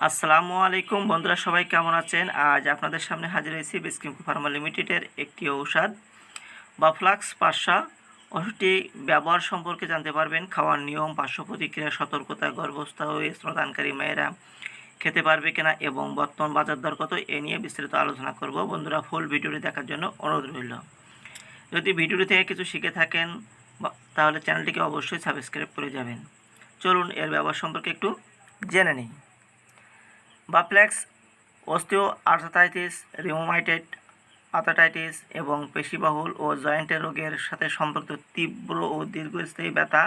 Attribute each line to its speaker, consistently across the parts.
Speaker 1: আসসালামু আলাইকুম। বন্ধুরা, সবাই কেমন আছেন? আজ আপনাদের সামনে হাজির হয়েছি বিস্কিমকো ফার্মা লিমিটেডের একটি ঔষধ বাফ্লাক্স পাশা ওষুধটি ব্যবহার সম্পর্কে জানতে পারবেন। খাওয়ার নিয়ম পার্শ্ব প্রতিক্রিয়া সতর্কতা, গর্ভস্থ ও স্তনদানকারী মেয়েরা খেতে পারবে কিনা এবং বর্তমান বাজার দর কত, এ নিয়ে বিস্তারিত আলোচনা করব। বন্ধুরা ফুল ভিডিওটি দেখার জন্য অনুরোধ রইল। যদি ভিডিওটি থেকে কিছু শিখে থাকেন, বা- তাহলে চ্যানেলটিকে অবশ্যই সাবস্ক্রাইব করে যাবেন। চলুন, এর ব্যবহার সম্পর্কে একটু জেনে নিই। বাপ্লেক্স অস্টিও আর্থাইটিস রিউমাইটেড আর্থাইটিস এবং পেশিবাহুল ও জয়েন্টের রোগের সাথে সম্পর্কিত তীব্র ও দীর্ঘস্থায়ী ব্যথা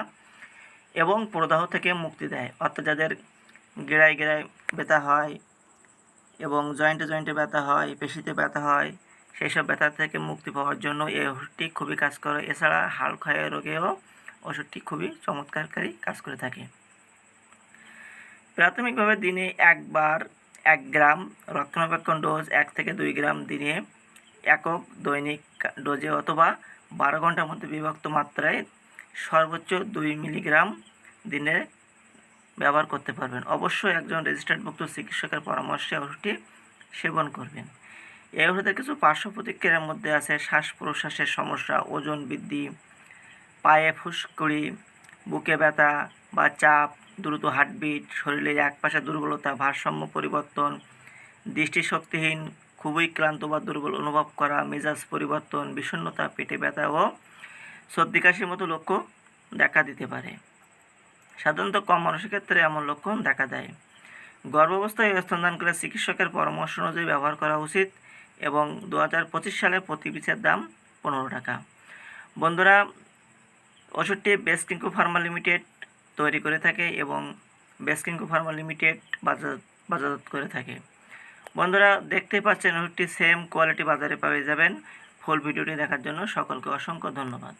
Speaker 1: এবং প্রদাহ থেকে মুক্তি দেয়। অর্থাৎ যাদের গেড়ায় গেড়ায় ব্যথা হয় এবং জয়েন্টে জয়েন্টে ব্যথা হয়, পেশিতে ব্যথা হয় সেই সব ব্যথা থেকে মুক্তি পাওয়ার জন্য এই ওষুধটি খুবই কাজ করে। এছাড়া ক্ষয় রোগেও ওষুধটি খুবই চমৎকারকারী কাজ করে থাকে। প্রাথমিকভাবে দিনে একবার এক গ্রাম রক্ষণাবেক্ষণ ডোজ এক থেকে দুই গ্রাম দিনে একক দৈনিক ডোজে অথবা বারো ঘণ্টার মধ্যে বিভক্ত মাত্রায় সর্বোচ্চ দুই মিলিগ্রাম দিনে ব্যবহার করতে পারবেন। অবশ্যই একজন রেজিস্টার্ডভুক্ত চিকিৎসকের পরামর্শে ওষুধটি সেবন করবেন। এই ওষুধের কিছু পার্শ্ব প্রতিক্রিয়ার মধ্যে আছে শ্বাস প্রশ্বাসের সমস্যা, ওজন বৃদ্ধি, পায়ে ফুসকুড়ি, বুকে ব্যথা বা চাপ দ্রুত হার্টবিট শরীরের একপাশে দুর্বলতা, ভারসাম্য পরিবর্তন, দৃষ্টিশক্তিহীন, খুবই ক্লান্ত বা দুর্বল অনুভব করা, মেজাজ পরিবর্তন, বিষণ্ণতা, পেটে ব্যথা ও সর্দি কাশির মতো লক্ষ্য দেখা দিতে পারে। সাধারণত কম মানুষের ক্ষেত্রে এমন লক্ষণ দেখা দেয়। গর্ভাবস্থায় স্তনদান করে চিকিৎসকের পরামর্শ অনুযায়ী ব্যবহার করা উচিত এবং দু হাজার পঁচিশ সালে প্রতি পিসের দাম পনেরো টাকা। বন্ধুরা, ওষুধটি বেসকিঙ্কু ফার্মা লিমিটেড তৈরি করে থাকে এবং বেসকিঙ্কু ফার্মা লিমিটেড বাজার বাজারজাত করে থাকে। বন্ধুরা দেখতে পাচ্ছেন ওষুধটি সেম কোয়ালিটি বাজারে পাওয়া যাবেন। ফুল ভিডিওটি দেখার জন্য সকলকে অসংখ্য ধন্যবাদ।